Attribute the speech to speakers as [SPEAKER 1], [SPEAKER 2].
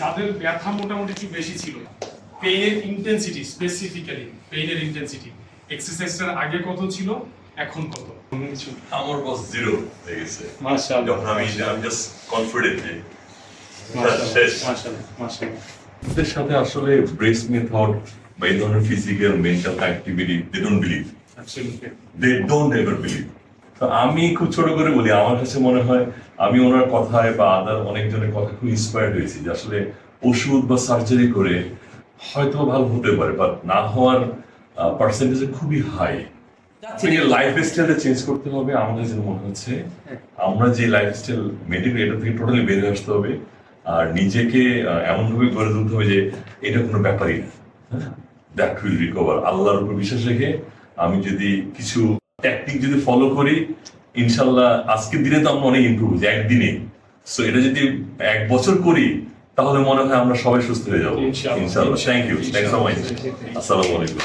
[SPEAKER 1] যাদের ব্যথা মোটামুটি একটু বেশি ছিল পেইনের ইন্টেন্সিটি স্পেসিফিক্যালি পেইনের ইন্টেন্সিটি এক্সারসাইজটার আগে কত ছিল এখন কত? কিছু
[SPEAKER 2] আমার বস জিরো হয়ে গেছে।
[SPEAKER 1] মাশাআল্লাহ।
[SPEAKER 2] যখন আমি আমি জাস্ট কনফিডেন্ট যে
[SPEAKER 1] মাশাআল্লাহ
[SPEAKER 2] ওদের সাথে আসলে ব্রেস মেথড বা এই ধরনের physical mental activity they don't believe
[SPEAKER 1] absolutely
[SPEAKER 2] they don't ever believe তো আমি খুব ছোট করে বলি আমার কাছে মনে হয় আমি ওনার কথায় বা আদার অনেকজনের কথা খুব ইন্সপায়ার্ড হয়েছি যে আসলে ওষুধ বা সার্জারি করে হয়তো ভালো হতে পারে বাট না হওয়ার পার্সেন্টেজ খুবই হাই লাইফ স্টাইলটা চেঞ্জ করতে হবে আমাদের যেন মনে হচ্ছে আমরা যে লাইফ স্টাইল মেনটেন এটা থেকে টোটালি বেরিয়ে আসতে হবে আর নিজেকে এমনভাবে গড়ে তুলতে হবে যে এটা কোনো ব্যাপারই না দ্যাট উইল রিকভার আল্লাহর উপর বিশ্বাস রেখে আমি যদি কিছু ট্যাকটিক যদি ফলো করি ইনশাল্লাহ আজকের দিনে তো আমরা অনেক ইম্প্রুভ হয়েছি একদিনে। সো এটা যদি এক বছর করি তাহলে মনে হয় আমরা সবাই সুস্থ হয়ে যাব। ইনশাল্লাহ। Thank you thank so much আসসালামু আলাইকুম।